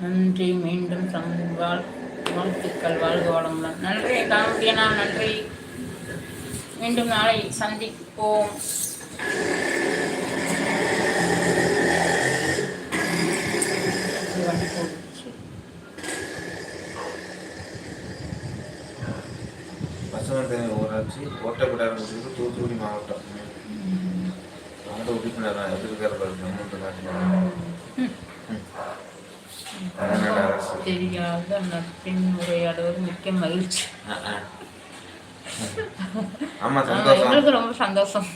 நன்றி மீண்டும் சம்பால் வாழ்த்துக்கள் வாழ்க வளமுடன் நன்றி காமெடியனா நன்றி. மீண்டும் நாளை சந்திப்போம். வண்டி போட்டுச்சு. பசுமந்தனி ஊராட்சி ஓட்டப்பிடாரம் முடிவு தூத்துக்குடி மாவட்டம். அந்த உறுப்பினர் எதிர்க்கிற தமிழ்நாடு அரசு தெரியாத நட்பின் உரையாடுவது மிக்க மகிழ்ச்சி. எங்களுக்கு ரொம்ப சந்தோஷம்.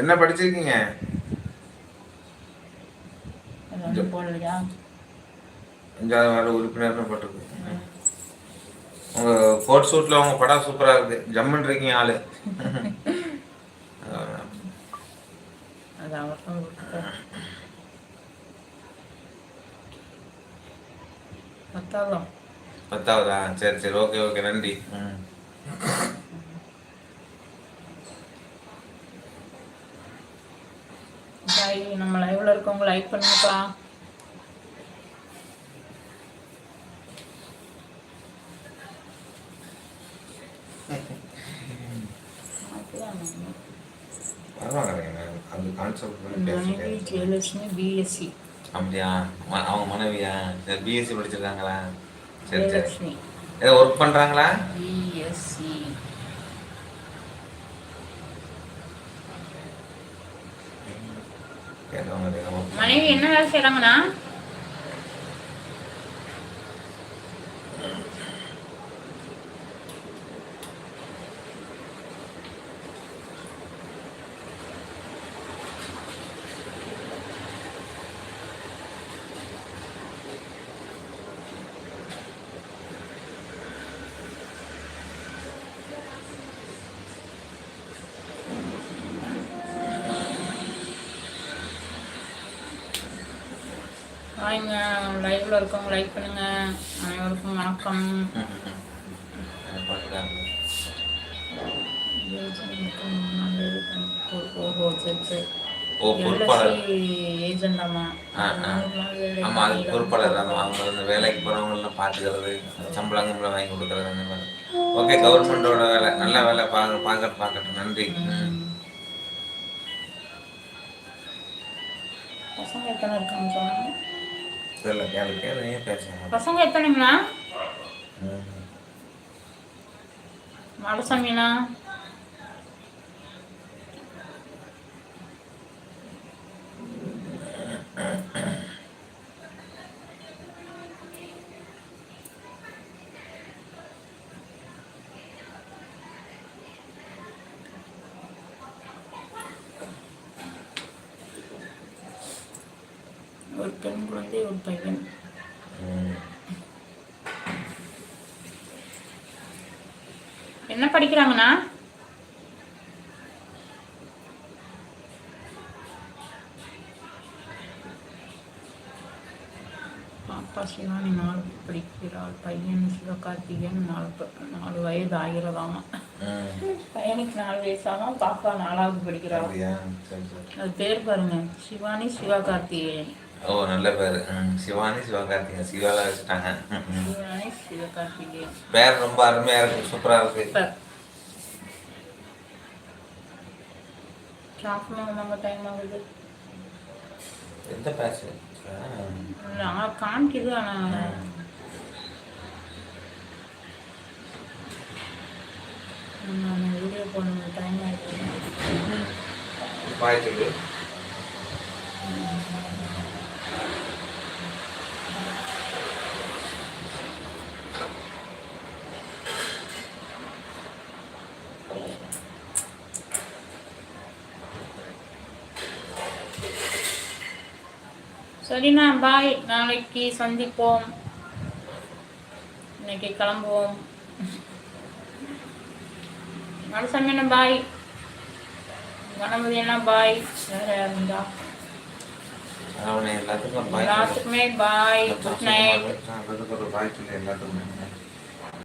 என்ன படிச்சிருக்கீங்க? போடலையா? அஞ்சாவது உறுப்பினர்னு போட்டிருக்கு உங்க கோட் சூட்ல உங்க படம் சூப்பரா இருக்கு. ஜம்முன்னு இருக்கீங்க ஆளு. அது கொடுத்துட்டார். பத்தாவதம் பத்தாவதா சரி சரி. Okay okay. நன்றி. ம். நம்ம லைவ்ல இருக்கவங்க லைக் பண்ணுங்கப்பா. பரவாயில்லைங்க. அது கான்செப்ட் ஜெயலட்சுமி பிஎஸ்சி அப்படியா? அவங்க மனைவியா? சரி பிஎஸ்சி படிச்சிருக்காங்களா? சரி சரி. ஏதோ ஒர்க் பண்றாங்களா? பிஎஸ்சி. மனைவி என்ன வேலை செய்றாங்கண்ணா? வாங்க லைவ்ல இருக்கவங்க லைக் பண்ணுங்க. அனைவருக்கும் வணக்கம். ஓஹோ சரி சரி ஓ பொறுப்பாளர் ஏஜெண்டாமா ஆ, ஆ. ஆமா அது பொறுப்பாளர் தான். அவங்க வந்து வேலைக்கு போறவங்களெல்லாம் பார்த்துக்கிறது சம்பளம் கிம்பளம் வாங்கி கொடுக்கறது அந்த மாதிரி. ஓகே கவர்மெண்டோட வேலை. நல்ல வேலை பார்க்க பார்க்கறது பார்க்கட்டும் நன்றி. பசங்க எத்தனை இருக்காங்க சொன்னாங்க? கேளு கேளு பேசுங்க பசங்க எத்தனைங்களா ம். பெண் குழந்தை ஒரு பையன். என்ன படிக்கிறாங்கண்ணா? பாப்பா சிவானி நாலு படிக்கிறாள். பையன் சிவகார்த்திகேயன் நாலு நாலு வயது ஆகிறதாமா. பையனுக்கு நாலு வயசாகும் பாப்பா நாலாவது படிக்கிறாள். அது பேர் பாருங்க. சிவானி சிவகார்த்திகேயன். ஓ நல்ல பேர். சிவானி சிவகார்த்திகேயன் சிவால வச்சுட்டாங்க பேர் ரொம்ப அருமையா இருக்கு சூப்பரா இருக்கு எந்த பேசு ஆனால் காமிக்குது ஆனால் நான் வீடியோ போடணும் டைம் ஆகிடுது சரிண்ணா பாய் நாளைக்கு சந்திப்போம். இன்னைக்கு கிளம்புவோம். மனசாமி அண்ணா பாய் கணபதி அண்ணா பாய் வேற இருந்தா? எல்லாத்துக்கும் பாய் குட் நைட் எல்லாத்துக்குமே.